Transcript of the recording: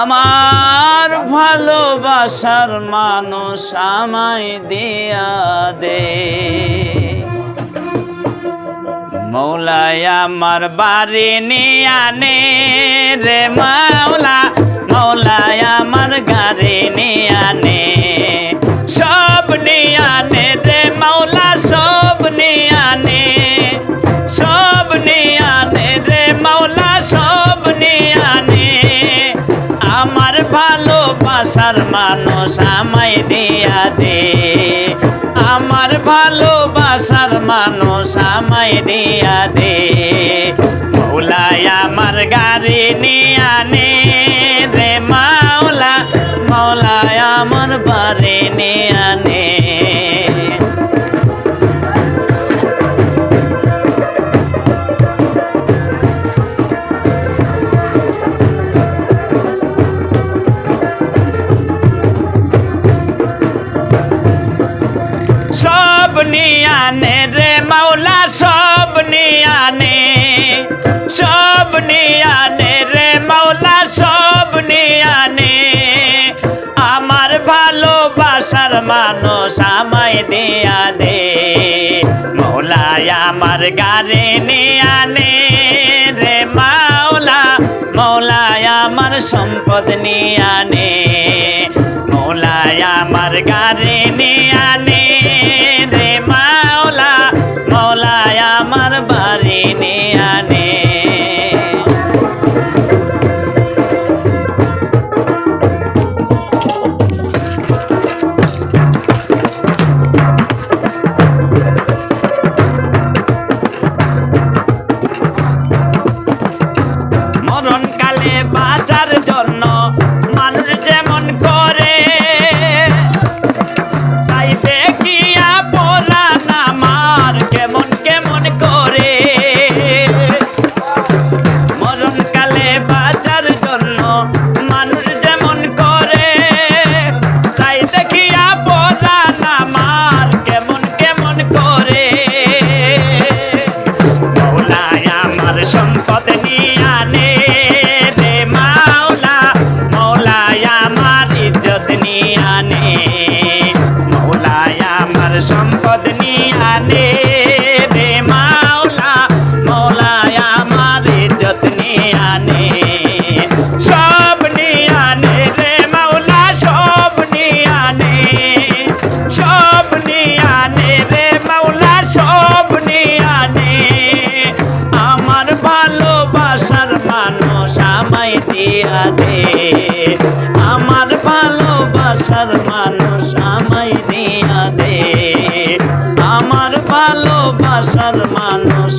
আমার ভালোবাসার মানুষ আমায় দিয়া দে। মৌলায় আমার বাড়ি নিয়ে আনে রে মাওলা মৌলায় আমার গাড়ি ভালোবাসার মানুষ আমায় দিয়া দে। আমার ভালোবাসার মানুষ আমায় দিয়া দে। মৌলায় আমার গাড়ি নিয়ে আনে রে মাওলা মৌলায় আমার বাড়ি সব নিয়ানে রে মাওলা সব নিয়ানে সব নিয়ানে রে মাওলা সব নিয়ানে আমার ভালোবাসার মানুষ আমায় দিয়া দে। মৌলায় আমার গারে নিয়ানে রে মাওলা, মৌলায় আমার সম্পদ নিয়ানে মৌলায় আমার গারে নিয়ানে সম্পদ নিয়ে আনে রে মাওলা, মৌলায় আমার ইজ্জত নিয়ে আনে। মৌলায় আমার সম্পদ নিয়ে আনে। দে আমার ভালোবাসার মানুষ আমায় দিয়া দে আমার ভালোবাসার মানুষ